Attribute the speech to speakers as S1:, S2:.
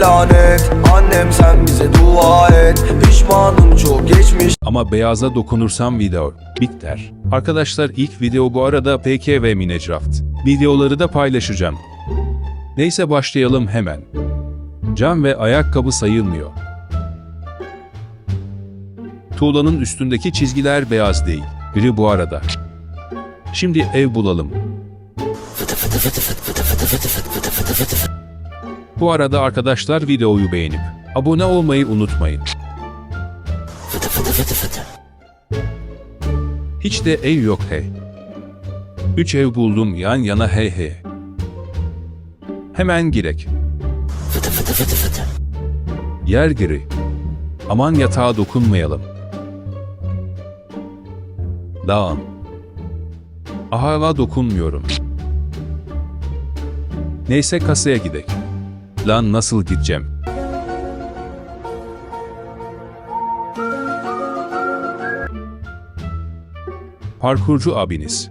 S1: emanet Annem sen bize dua et Pişmanım çok geçmiş
S2: Ama beyaza dokunursam video biter. Arkadaşlar ilk video bu arada PK ve Minecraft. Videoları da paylaşacağım. Neyse başlayalım hemen. Cam ve ayakkabı sayılmıyor. Tuğlanın üstündeki çizgiler beyaz değil. Biri bu arada. Şimdi ev bulalım. Bu arada arkadaşlar videoyu beğenip abone olmayı unutmayın. Hiç de ev yok hey. Üç ev buldum yan yana hey hey. Hemen girek. Yer giri. Aman yatağa dokunmayalım. Dağın. Hala dokunmuyorum. Neyse kasaya gidek. Lan nasıl gideceğim? Parkurcu abiniz.